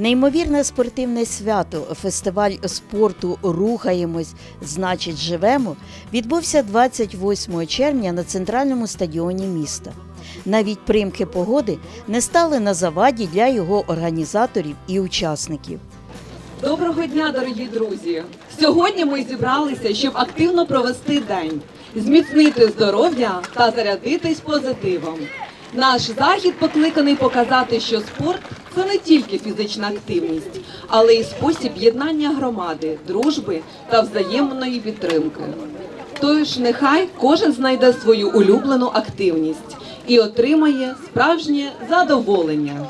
Неймовірне спортивне свято, фестиваль спорту Рухаємось, значить, живемо відбувся 28 червня на центральному стадіоні міста. Навіть примки погоди не стали на заваді для його організаторів і учасників. Доброго дня, дорогі друзі! Сьогодні ми зібралися, щоб активно провести день, зміцнити здоров'я та зарядитись позитивом. Наш захід покликаний показати, що спорт це не тільки фізична активність, але й спосіб єднання громади, дружби та взаємної підтримки. Тож нехай кожен знайде свою улюблену активність і отримає справжнє задоволення.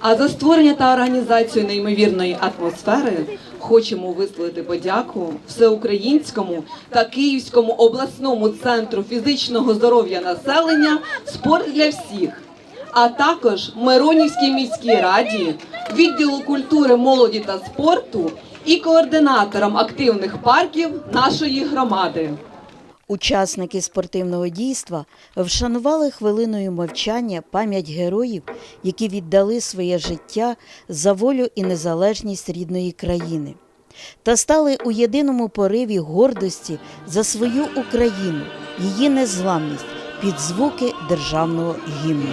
А за створення та організацію неймовірної атмосфери хочемо висловити подяку всеукраїнському та Київському обласному центру фізичного здоров'я населення Спорт для всіх, а також Миронівській міській раді, відділу культури, молоді та спорту і координаторам активних парків нашої громади. Учасники спортивного дійства вшанували хвилиною мовчання пам'ять героїв, які віддали своє життя за волю і незалежність рідної країни, та стали у єдиному пориві гордості за свою Україну, її незламність під звуки державного гімну.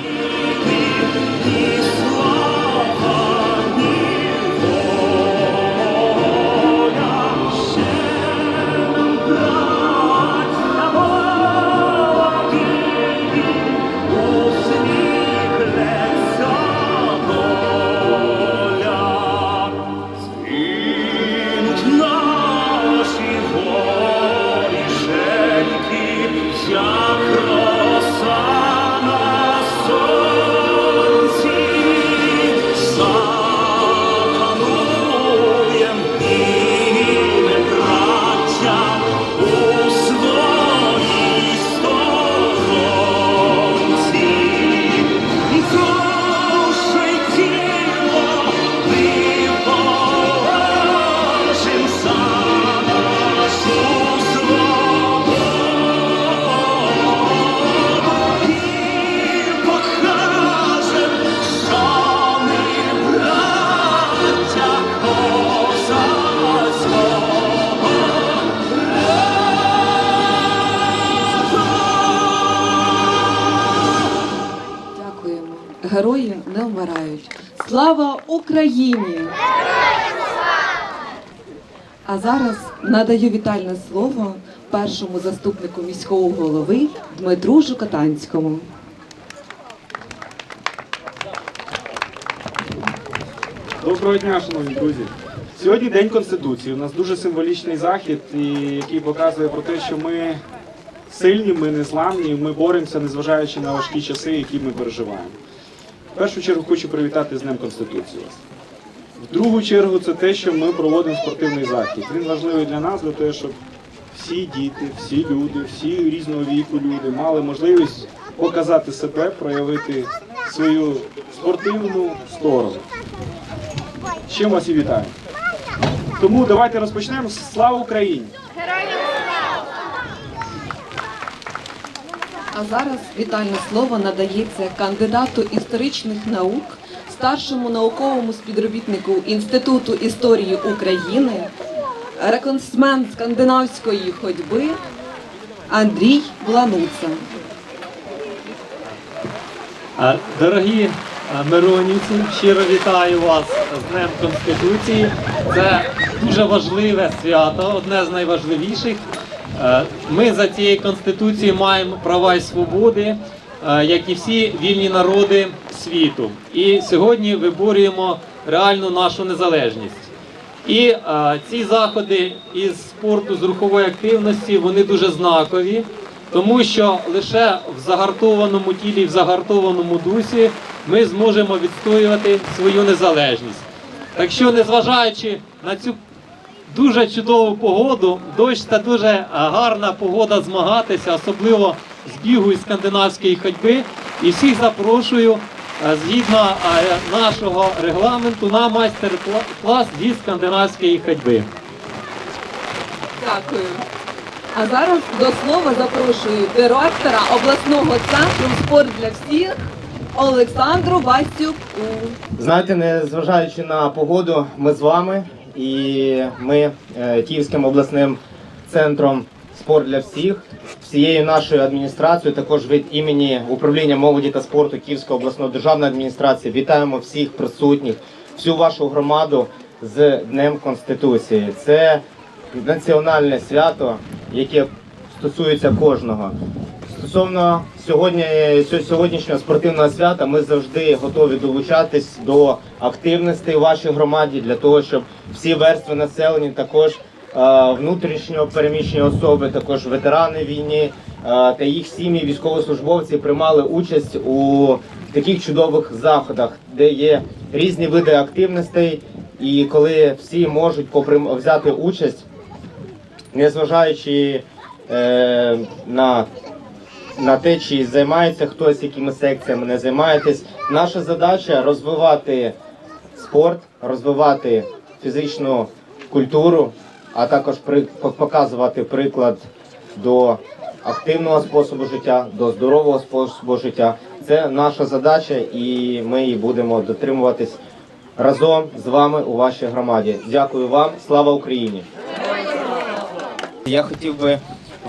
Не вмирають. Слава Україні! А зараз надаю вітальне слово першому заступнику міського голови Дмитру Жукатанському. Доброго дня, шановні друзі. Сьогодні День Конституції. У нас дуже символічний захід, який показує про те, що ми сильні, ми незламні, ми боремося, незважаючи на важкі часи, які ми переживаємо. В першу чергу хочу привітати з Днем Конституції вас. В другу чергу це те, що ми проводимо спортивний захід. Він важливий для нас, для того, щоб всі діти, всі люди, всі різного віку люди мали можливість показати себе, проявити свою спортивну сторону. Чим вас і вітаю. Тому давайте розпочнемо. Слава Україні! А зараз вітальне слово надається кандидату історичних наук, старшому науковому співробітнику Інституту історії України, реконсмен скандинавської ходьби Андрій Блануца. Дорогі миронівці, щиро вітаю вас з Днем Конституції. Це дуже важливе свято, одне з найважливіших. Е, Ми за цією конституцією маємо права і свободи, е, як і всі вільні народи світу. І сьогодні виборюємо реальну нашу незалежність. І е, ці заходи із спорту з рухової активності вони дуже знакові, тому що лише в загартованому тілі, в загартованому дусі ми зможемо відстоювати свою незалежність. Так що, незважаючи на цю дуже чудову погоду, дощ та дуже е, гарна погода змагатися, особливо з бігу і скандинавської ходьби. І всіх запрошую е, згідно е, нашого регламенту на майстер-клас зі скандинавської ходьби. Дякую. А зараз до слова запрошую директора обласного центру спорт для всіх Олександру Васюку. Знаєте, незважаючи на погоду, ми з вами і ми е, Київським обласним центром спорт для всіх, всією нашою адміністрацією, також від імені управління молоді та спорту Київської обласної державної адміністрації вітаємо всіх присутніх, всю вашу громаду з Днем Конституції. Це національне свято, яке стосується кожного. Стосовно сьогодні, сьогоднішнього спортивного свята, ми завжди готові долучатись до активностей у вашій громаді для того, щоб всі верстви населення, також е, внутрішньо переміщені особи, також ветерани війни е, та їх сім'ї, військовослужбовці приймали участь у таких чудових заходах, де є різні види активностей, і коли всі можуть взяти участь, незважаючи е, на на те, чи займається хтось якими секціями, не займаєтесь. Наша задача розвивати спорт, розвивати фізичну культуру, а також показувати приклад до активного способу життя, до здорового способу життя. Це наша задача, і ми її будемо дотримуватись разом з вами у вашій громаді. Дякую вам, слава Україні! Я хотів би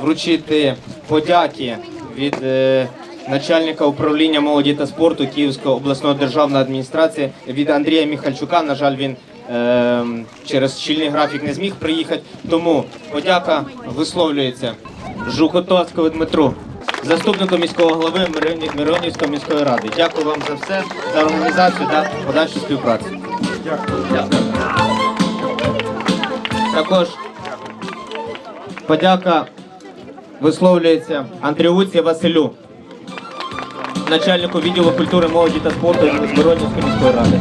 вручити подяки від е, начальника управління молоді та спорту Київської обласної державної адміністрації від Андрія Міхальчука. На жаль, він е, через щільний графік не зміг приїхати. Тому подяка висловлюється Жукотовському Дмитру, заступнику міського голови Миронів- Миронівської міської ради. Дякую вам за все, за організацію та подальшу співпрацю. Дякую. Також подяка висловлюється Андріуці Василю, начальнику відділу культури, молоді та спорту Миронівської міської ради.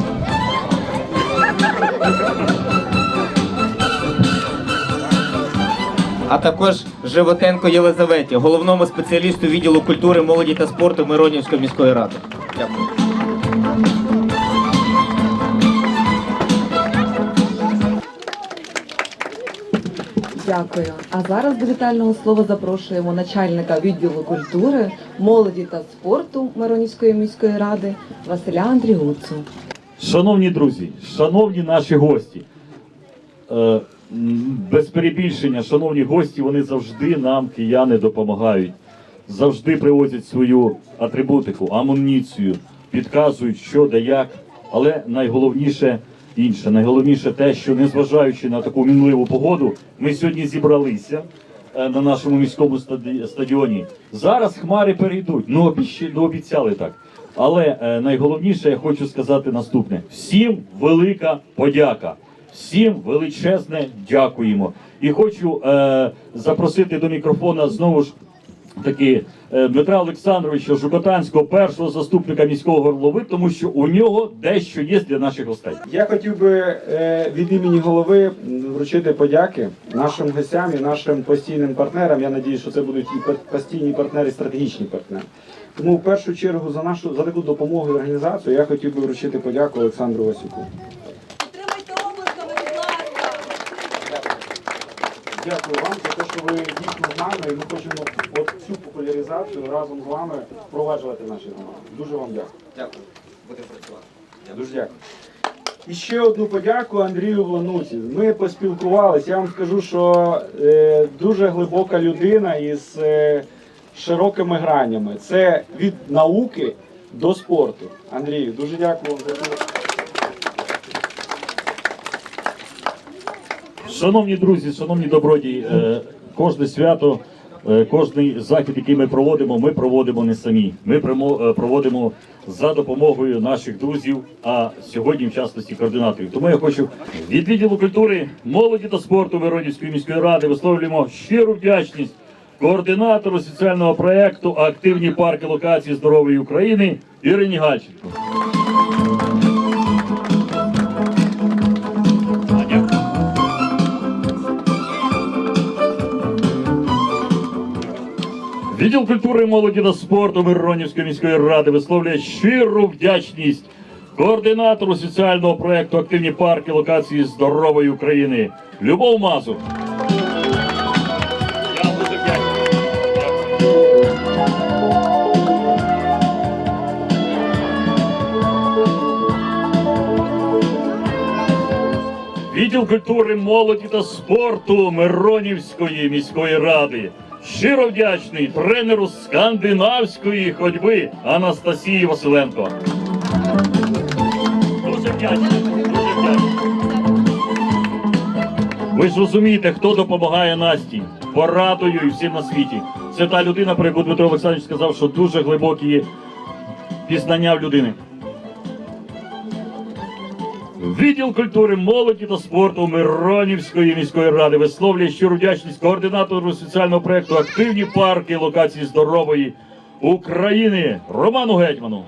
А також Животенко Єлизаветі, головному спеціалісту відділу культури, молоді та спорту Миронівської міської ради. Дякую. Дякую. А зараз до вітального слова запрошуємо начальника відділу культури, молоді та спорту Миронівської міської ради Василя Андрігуцу. Шановні друзі, шановні наші гості, е, без перебільшення, шановні гості, вони завжди нам, кияни, допомагають. Завжди привозять свою атрибутику, амуніцію, підказують, що де як. Але найголовніше інше, найголовніше те, що незважаючи на таку мінливу погоду, ми сьогодні зібралися е, на нашому міському стаді- стадіоні. Зараз хмари перейдуть. Ну, ну обіцяли так. Але е, найголовніше я хочу сказати наступне: всім велика подяка, всім величезне дякуємо. І хочу е, запросити до мікрофона знову ж таки Дмитра Олександровича Жукотанського, першого заступника міського голови, тому що у нього дещо є для наших гостей. Я хотів би е, від імені голови вручити подяки нашим гостям і нашим постійним партнерам. Я надію, що це будуть і постійні партнери, і стратегічні партнери. Тому в першу чергу за нашу за таку допомогу і організацію я хотів би вручити подяку Олександру Васюку. Дякую вам за те, що ви дійсно з нами, і ми хочемо от цю популяризацію разом з вами впроваджувати в нашій громаді. Дуже вам дякую. Дякую. Будемо працювати. Дуже дякую. І ще одну подяку Андрію Влануці. Ми поспілкувалися. Я вам скажу, що е, дуже глибока людина із е, широкими гранями. Це від науки до спорту. Андрію, дуже дякую вам за це. Шановні друзі, шановні добродії, е, кожне свято, е, кожний захід, який ми проводимо, ми проводимо не самі. Ми е, проводимо за допомогою наших друзів, а сьогодні в частності координаторів. Тому я хочу від відділу культури, молоді та спорту Веронівської міської ради висловлюємо щиру вдячність координатору соціального проекту Активні парки локації здорової України Ірині Гальченко. Відділ культури, молоді та спорту Миронівської міської ради висловлює щиру вдячність координатору соціального проєкту Активні парки локації здорової України Любов Мазур. Відділ культури, молоді та спорту Миронівської міської ради. Щиро вдячний тренеру скандинавської ходьби Анастасії Василенко. Дуже вдячний, дуже вдячний. Ви ж розумієте, хто допомагає Насті порадою і всім на світі. Це та людина, про яку Дмитро Олександрович сказав, що дуже глибокі пізнання в людини. Відділ культури, молоді та спорту Миронівської міської ради висловлює щиру вдячність координатору соціального проєкту Активні парки локації здорової України Роману Гетьману.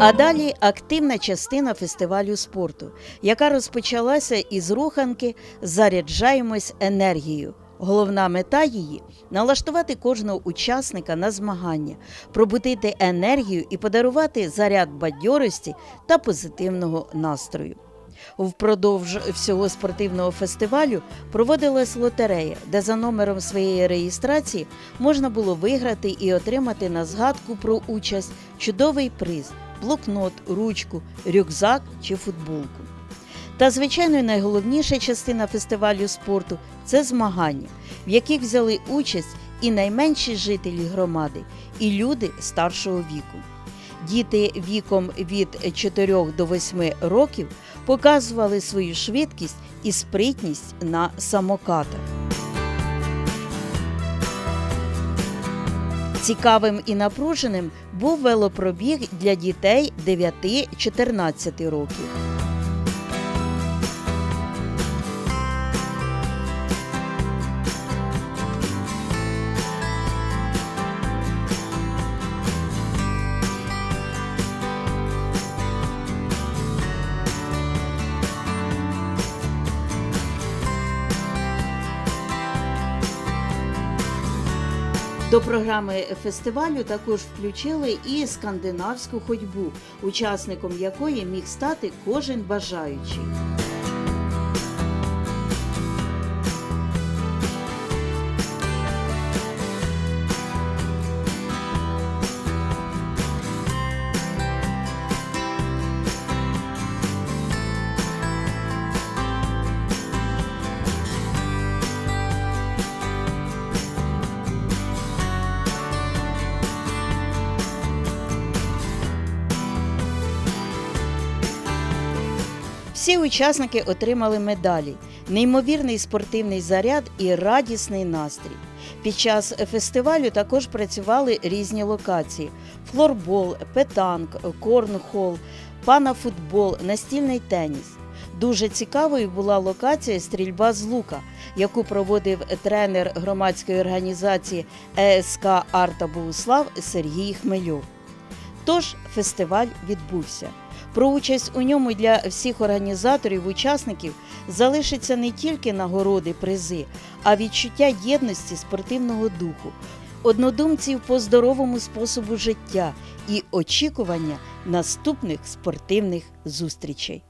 А далі активна частина фестивалю спорту, яка розпочалася із руханки Заряджаємось енергією. Головна мета її налаштувати кожного учасника на змагання, пробудити енергію і подарувати заряд бадьорості та позитивного настрою. Впродовж всього спортивного фестивалю проводилась лотерея, де за номером своєї реєстрації можна було виграти і отримати на згадку про участь чудовий приз блокнот, ручку, рюкзак чи футболку. Та, звичайно, найголовніша частина фестивалю спорту це змагання, в яких взяли участь і найменші жителі громади, і люди старшого віку. Діти віком від 4 до 8 років показували свою швидкість і спритність на самокатах. Цікавим і напруженим був велопробіг для дітей 9-14 років. До програми фестивалю також включили і скандинавську ходьбу, учасником якої міг стати кожен бажаючий. Всі учасники отримали медалі, неймовірний спортивний заряд і радісний настрій. Під час фестивалю також працювали різні локації: флорбол, петанк, корнхол, панафутбол, настільний теніс. Дуже цікавою була локація стрільба з лука, яку проводив тренер громадської організації ЕСК Арта Богуслав Сергій Хмельов. Тож фестиваль відбувся. Про участь у ньому для всіх організаторів, учасників залишиться не тільки нагороди, призи, а відчуття єдності спортивного духу, однодумців по здоровому способу життя і очікування наступних спортивних зустрічей.